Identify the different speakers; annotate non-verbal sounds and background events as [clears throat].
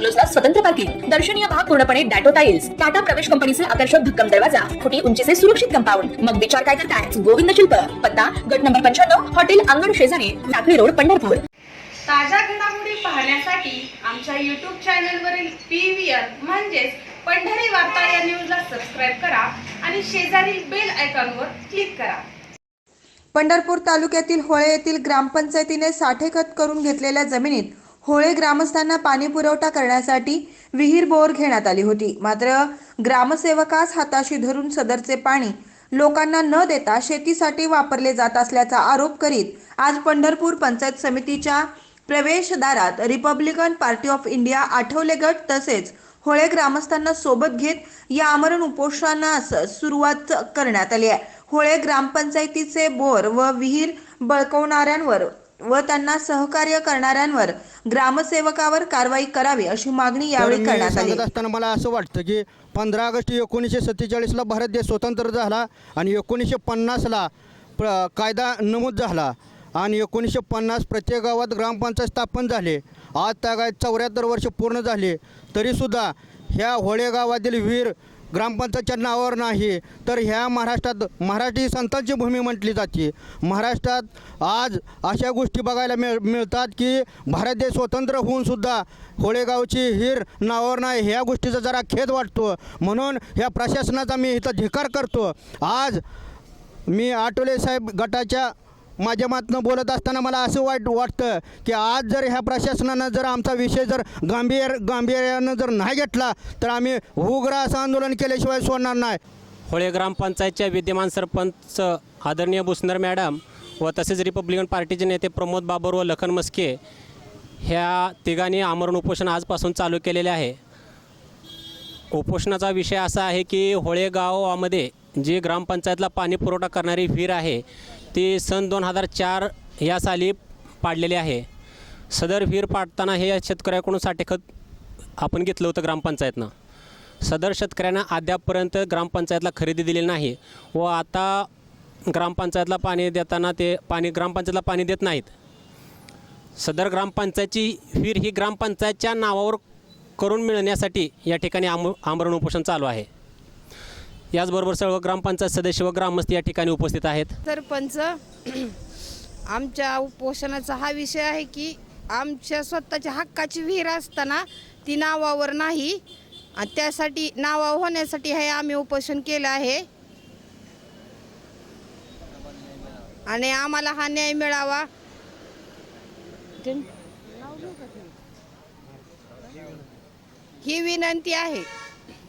Speaker 1: बंगलोजला स्वतंत्र पार्किंग. दर्शनीय भाग पूर्णपणे डॅटो टाइल्स टाटा प्रवेश कंपनीचे आकर्षक भक्कम दरवाजा. फुटी उंचीचे सुरक्षित कंपाऊंड. मग विचार काय करताय? गोविंद शिल्प. पत्ता गट नंबर पंच्याण्णव हॉटेल अंगण शेजारी टाकळी रोड पंढरपूर.
Speaker 2: ताज्या घडामोडी पाहण्यासाठी आमच्या यूट्यूब चॅनलवरील पी व्ही आर म्हणजेच पंढरी वार्ता या न्यूजला सबस्क्राईब करा आणि शेजारील बेल आयकॉनवर क्लिक करा.
Speaker 3: पंढरपूर तालुक्यातील होळे येथील ग्रामपंचायतीने साठेखत करून घेतलेल्या जमिनीत होळे ग्रामस्थांना पाणी पुरवठा करण्यासाठी विहीर बोर घेण्यात आली होती. मात्र ग्रामसेवकास हाताशी धरून सदरचे पाणी लोकांना न देता शेतीसाठी वापरले जात असल्याचा आरोप करीत आज पंढरपूर पंचायत समितीच्या प्रवेशद्वारात Republican party of India Athawale गट तसेच होळे ग्रामस्थांना सोबत घेत या आमरण उपोषणास सुरुवात करण्यात आली आहे. होळे ग्रामपंचायतीचे बोर व विहीर बळकवणाऱ्यांवर व त्यांना सहकार्य करणाऱ्यांवर ग्रामसेवकावर कारवाई करावी अशी मागणी
Speaker 4: तर
Speaker 3: यावेळी
Speaker 4: मी
Speaker 3: करण्यात आली.
Speaker 4: सांगत असताना मला असं वाटतं की पंधरा ऑगस्ट एकोणीसशे सत्तेचाळीसला भारत देश स्वतंत्र झाला आणि एकोणीसशे पन्नासला प्र कायदा नमूद झाला आणि एकोणीसशे पन्नास प्रत्येक गावात ग्रामपंचायत स्थापन झाले. आज तागायत चौऱ्याहत्तर वर्ष पूर्ण झाले. तरीसुद्धा ह्या होळे गावातील विहीर ग्रामपंचायतच्या नावावर नाही तर ह्या महाराष्ट्रात मराठी संतांची भूमी म्हटली जाते. महाराष्ट्रात आज अशा गोष्टी बघायला मिळ मिळतात की भारत देश स्वतंत्र होऊन सुद्धा होळेगावची हिर नावावर नाही ह्या गोष्टीचा जरा खेद वाटतो. म्हणून ह्या प्रशासनाचा मी इथं धिकार करतो. आज मी आठवले साहेब गटाच्या माध्यमातून बोलत असताना मला असं वाईट वाटतं की आज जर ह्या प्रशासनानं जर आमचा विषय जर गांभीर गांभीर्यानं जर नाही घेतला तर आम्ही उग्र असं आंदोलन केल्याशिवाय सोडणार नाही.
Speaker 5: होळे ग्रामपंचायतच्या विद्यमान सरपंच आदरणीय भुसनर मॅडम व तसेच रिपब्लिकन पार्टीचे नेते प्रमोद बाबर व लखन मस्के ह्या तिघांनी आमरण उपोषण आजपासून चालू केलेले आहे. उपोषणाचा विषय असा आहे की होळे गावामध्ये जी ग्रामपंचायतला पाणी पुरवठा करणारी विहीर आहे ती सन दोन हजार चार या साली पाडलेली आहे. सदर विहीर पाडताना हे शेतकऱ्याकडून साठेखत आपण घेतलं होतं ग्रामपंचायतनं. सदर शेतकऱ्यांना अद्यापपर्यंत ग्रामपंचायतला खरेदी दिलेली नाही व आता ग्रामपंचायतला पाणी देताना ते पाणी ग्रामपंचायतला पाणी देत नाहीत. सदर ग्रामपंचायतची विहीर ही ग्रामपंचायतच्या नावावर करून मिळण्यासाठी या ठिकाणी आम आमरण उपोषण चालू आहे. याचबरोबर सर्व ग्रामपंचायत सदस्य व ग्रामस्थ या ठिकाणी उपस्थित आहेत.
Speaker 6: सरपंच [clears throat] आमच्या उपोषणाचा हा विषय आहे की आमच्या स्वतःच्या हक्काची विहीर असताना ती नावावर नाही. आणि त्यासाठी नावा होण्यासाठी हे आम्ही उपोषण केलं आहे. आणि आम्हाला हा न्याय मिळावा. ही विनंती आहे.